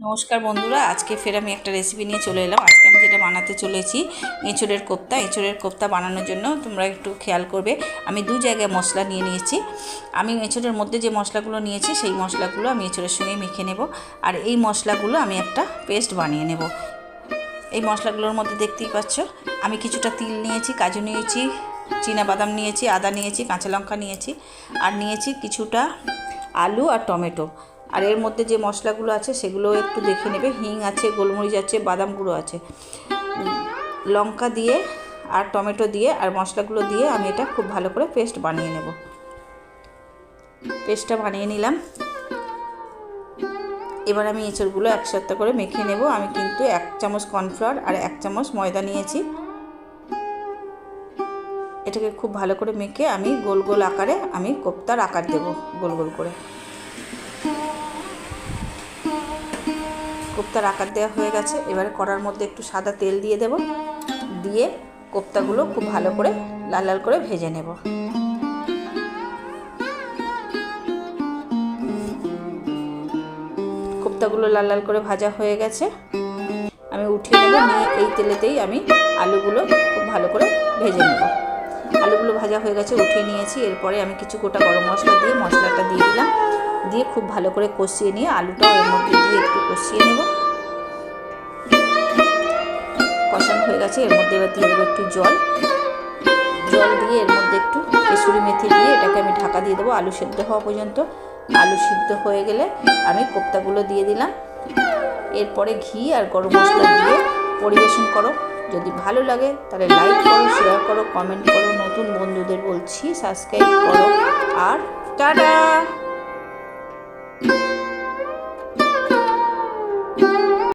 নমস্কার বন্ধুরা, আজকে ফের আমি একটা রেসিপি নিয়ে চলে এলাম। আজকে আমি যেটা বানাতে চলেছি, এঁচড়ের কোপ্তা। এঁচড়ের কোপ্তা বানানোর জন্য তোমরা একটু খেয়াল করবে, আমি দু জায়গায় মশলা নিয়ে নিয়েছি। আমি এঁচড়ের মধ্যে যে মশলাগুলো নিয়েছি, সেই মশলাগুলো আমি এঁচড়ের সঙ্গে মেখে নেব। আর এই মশলাগুলো আমি একটা পেস্ট বানিয়ে নেব। এই মশলাগুলোর মধ্যে দেখতেই পাচ্ছ, আমি কিছুটা তিল নিয়েছি, কাজু নিয়েছি বাদাম নিয়েছি, আদা নিয়েছি, কাঁচা লঙ্কা নিয়েছি, আর নিয়েছি কিছুটা আলু আর টমেটো। আর এর মধ্যে যে মশলাগুলো আছে সেগুলো একটু দেখে নেবে। হিং আছে, গোলমরিচ আছে, বাদাম গুঁড়ো আছে। লঙ্কা দিয়ে আর টমেটো দিয়ে আর মশলাগুলো দিয়ে আমি এটা খুব ভালো করে পেস্ট বানিয়ে নেব। পেস্টটা বানিয়ে নিলাম। এবার আমি এঁচড়গুলো একসাথে করে মেখে নেব। আমি কিন্তু এক চামচ কর্নফ্লাওয়ার আর এক চামচ ময়দা নিয়েছি। এটাকে খুব ভালো করে মেখে আমি গোল গোল আকারে আমি কোপ্তার আকার দেব, গোল গোল করে। কোপ্তার আকার দেওয়া হয়ে গেছে। এবারে কড়ার মধ্যে একটু সাদা তেল দিয়ে দেব। দিয়ে কোপ্তাগুলো খুব ভালো করে লাল লাল করে ভেজে নেব। কোপ্তাগুলো লাল লাল করে ভাজা হয়ে গেছে। আমি উঠিয়ে নেব নিয়ে এই তেলেতেই আমি আলুগুলো খুব ভালো করে ভেজে নেব। আলুগুলো ভাজা হয়ে গেছে, উঠিয়ে নিয়েছি। এরপরে আমি কিছু গোটা গরম মশলা দিয়ে মশলাটা দিয়ে দিলাম। দিয়ে খুব ভালো করে কষিয়ে নিয়ে আলুটাও এর মধ্যে দিয়ে একটু কষিয়ে নেব। কষানো হয়ে গেছে, এর মধ্যে এবার দিয়ে দেবো একটু জল। জল দিয়ে এর মধ্যে একটু কেশুরি মেথি দিয়ে এটাকে আমি ঢাকা দিয়ে দেবো আলু সেদ্ধ হওয়া পর্যন্ত। আলু সিদ্ধ হয়ে গেলে আমি কোপ্তাগুলো দিয়ে দিলাম। এরপরে ঘি আর গরম মশলা দিয়ে পরিবেশন করো। যদি ভালো লাগে তাহলে লাইক করো শেয়ার করো কমেন্ট করো। নতুন বন্ধুদের বলছি সাবস্ক্রাইব করো। আর টাটা! Thank you.